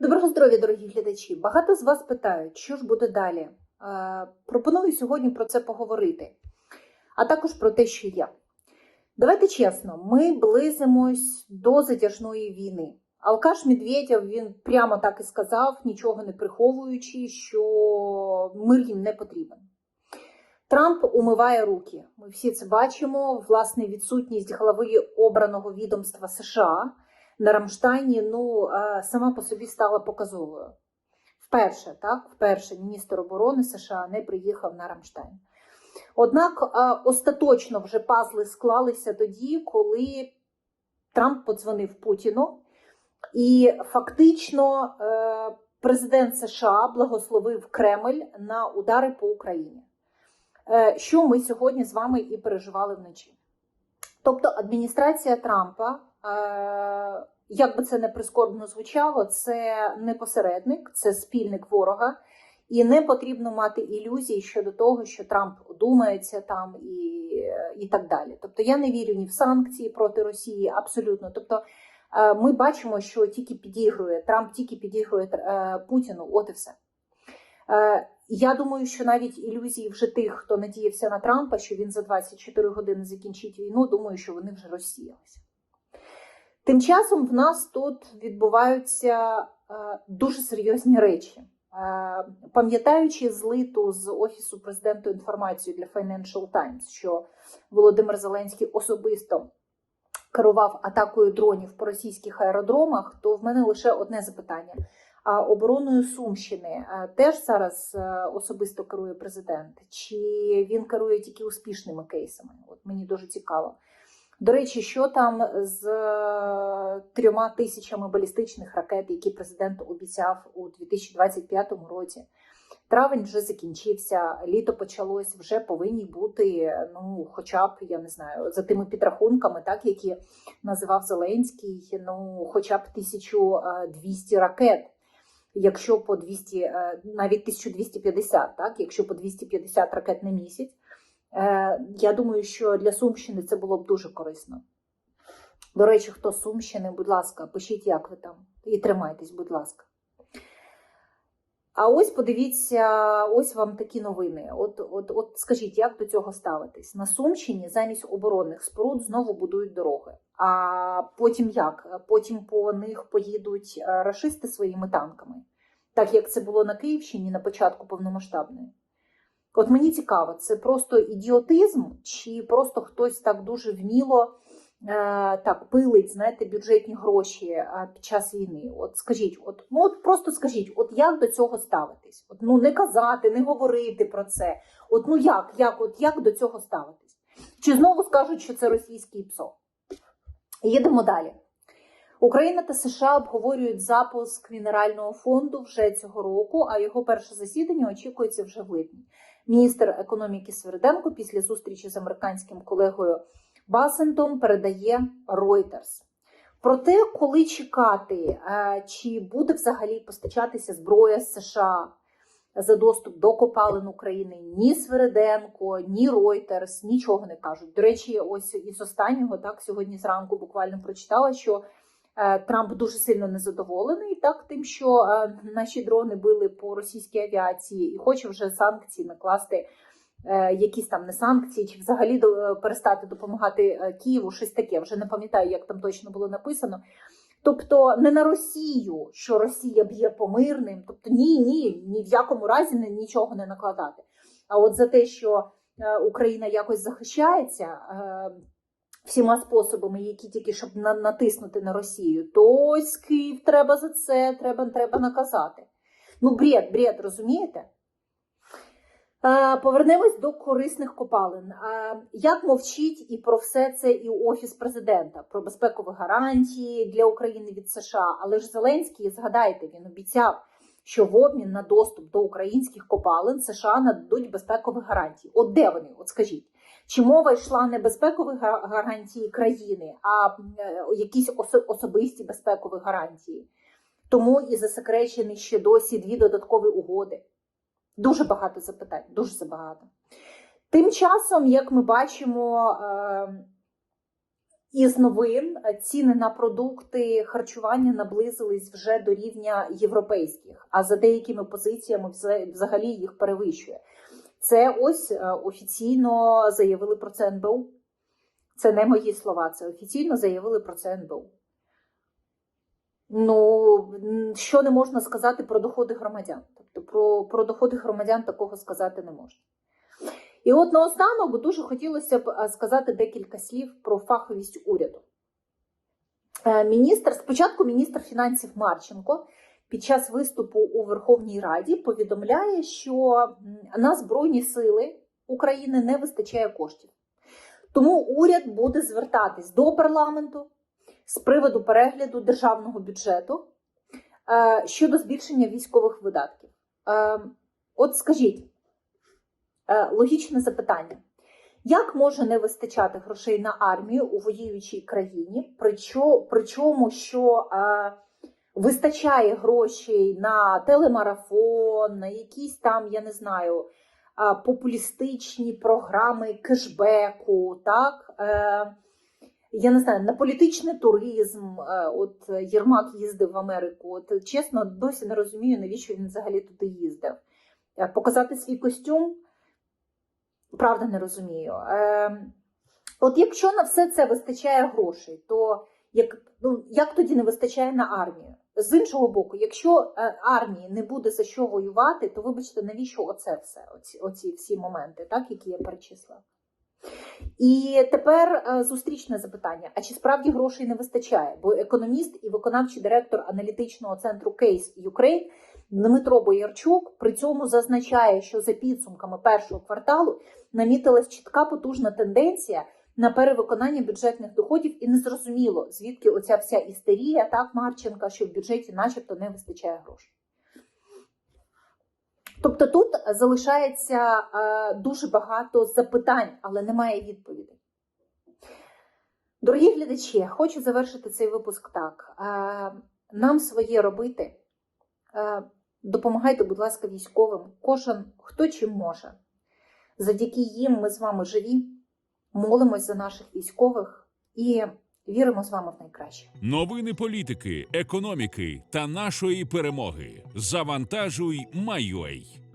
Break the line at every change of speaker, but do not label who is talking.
Доброго здоров'я, дорогі глядачі! Багато з вас питають, що ж буде далі. Е, Пропоную сьогодні про це поговорити, а також про те, що є. Давайте чесно, ми близимось до затяжної війни. Алкаш Медведєв він прямо так і сказав, нічого не приховуючи, що мир їм не потрібен. Трамп умиває руки. Ми всі це бачимо. Власне, відсутність глави обраного відомства США на Рамштайні ну, е, сама по собі стала показовою. Вперше, так, вперше міністр оборони США не приїхав на Рамштайн. Однак е, остаточно вже пазли склалися тоді, коли Трамп подзвонив Путіну, і фактично е, президент США благословив Кремль на удари по Україні. Що ми сьогодні з вами і переживали вночі. Тобто адміністрація Трампа, як би це не прискорбно звучало, це не посередник, це спільник ворога, і не потрібно мати ілюзій щодо того, що Трамп одумається там і, і так далі. Тобто я не вірю ні в санкції проти Росії, абсолютно. Тобто е, ми бачимо, що тільки підігрує Трамп, тільки підігрує е, Путіну, от і все. Е, Я думаю, що навіть ілюзії вже тих, хто надіявся на Трампа, що він за 24 години закінчить війну, думаю, що вони вже розсіялися. Тим часом в нас тут відбуваються е, дуже серйозні речі. Е, Пам'ятаючи злиту з Офісу президента інформацію для Financial Times, що Володимир Зеленський особисто керував атакою дронів по російських аеродромах, то в мене лише одне запитання. А обороною Сумщини е, теж зараз особисто керує президент, чи він керує тільки успішними кейсами? От мені дуже цікаво. До речі, що там з е, трьома тисячами балістичних ракет, які президент обіцяв у 2025 році? Травень вже закінчився, літо почалось, вже повинні бути, ну, хоча б, я не знаю, за тими підрахунками, так, які називав Зеленський, ну, хоча б 1200 ракет якщо по 200, е, навіть 1250, так, якщо по 250 ракет на місяць, е, я думаю, що для Сумщини це було б дуже корисно. До речі, хто з Сумщини, будь ласка, пишіть, як ви там, і тримайтесь, будь ласка. А ось подивіться, ось вам такі новини. От, от, от скажіть, як до цього ставитись? На Сумщині замість оборонних споруд знову будують дороги. А потім як? Потім по них поїдуть е, рашисти своїми танками, так як це було на Київщині на початку повномасштабної. От мені цікаво, це просто ідіотизм, чи просто хтось так дуже вміло е, так пилить, знаєте, бюджетні гроші е, під час війни. От скажіть, от ну от просто скажіть, от як до цього ставитись? От ну не казати, не говорити про це. От ну як, як, от як до цього ставитись? Чи знову скажуть, що це російський ПСО? Їдемо далі. Україна та США обговорюють запуск мінерального фонду вже цього року, а його перше засідання очікується вже в липні. Міністр економіки Сверденко після зустрічі з американським колегою Басентом передає Reuters. Про те, коли чекати, е, чи буде взагалі постачатися зброя з США за доступ до копалин України, ні Свериденко, ні Reuters нічого не кажуть. До речі, ось із останнього так сьогодні зранку буквально прочитала, що Трамп дуже сильно незадоволений так тим, що е, наші дрони били по російській авіації, і хоче вже санкції накласти. е, Якісь там не санкції, чи взагалі перестати допомагати е, Києву, щось таке. Вже не пам'ятаю, як там точно було написано. Тобто не на Росію, що Росія б'є по мирним, тобто ні, ні, ні в якому разі нічого не накладати. А от за те, що е, Україна якось захищається е, всіма способами, які тільки щоб на- натиснути на Росію, то ось Київ треба за це, треба, треба наказати. Ну, бред, бред, розумієте? Повернемось до корисних копалин. Як мовчить і про все це і Офіс президента, про безпекові гарантії для України від США. Але ж Зеленський, згадайте, він обіцяв, що в обмін на доступ до українських копалин США нададуть безпекові гарантії. От де вони? От скажіть. Чи мова йшла не безпекові гарантії країни, а е, якісь особисті безпекові гарантії? Тому і засекречені ще досі дві додаткові угоди. Дуже багато запитань, дуже забагато. Тим часом, як ми бачимо, е, Із новин ціни на продукти харчування наблизились вже до рівня європейських, а за деякими позиціями взагалі їх перевищує. Це ось е, офіційно заявили про це НБУ. Це не мої слова, це офіційно заявили про це НБУ. Ну, що не можна сказати про доходи громадян? Тобто про, про доходи громадян такого сказати не можна. І от наостанок дуже хотілося б е, сказати декілька слів про фаховість уряду. Е, Міністр, спочатку міністр фінансів Марченко під час виступу у Верховній Раді повідомляє, що на Збройні сили України не вистачає коштів. Тому уряд буде звертатись до парламенту з приводу перегляду державного бюджету е, щодо збільшення військових видатків. Е, От скажіть, е, логічне запитання. Як може не вистачати грошей на армію у воюючій країні, причо- причому що вистачає грошей на телемарафон, на якісь там, я не знаю, популістичні програми кешбеку, так? Е, я не знаю, на політичний туризм. Е, От Єрмак їздив в Америку. От чесно, досі не розумію, навіщо він взагалі туди їздив. Е, Показати свій костюм, правда, не розумію. От якщо на все це вистачає грошей, то як, ну, як тоді не вистачає на армію? З іншого боку, якщо е, армії не буде за що воювати, то вибачте, навіщо оце все, оці, оці всі моменти, так, які я перечислила? І тепер е, зустрічне запитання: а чи справді грошей не вистачає? Бо економіст і виконавчий директор аналітичного центру Case Ukraine Дмитро Боярчук при цьому зазначає, що за підсумками першого кварталу намітилась чітка потужна тенденція на перевиконання бюджетних доходів, і незрозуміло, звідки оця вся істерія, так, Марченка, що в бюджеті начебто не вистачає грошей. Тобто тут залишається е, дуже багато запитань, але немає відповідей. Дорогі глядачі, хочу завершити цей випуск так. Е, нам своє робити. Е, допомагайте, будь ласка, військовим. Кожен хто чим може. Завдяки їм ми з вами живі, молимось за наших військових і віримо з вами в найкраще.
Новини політики, економіки та нашої перемоги. Завантажуй, Майой.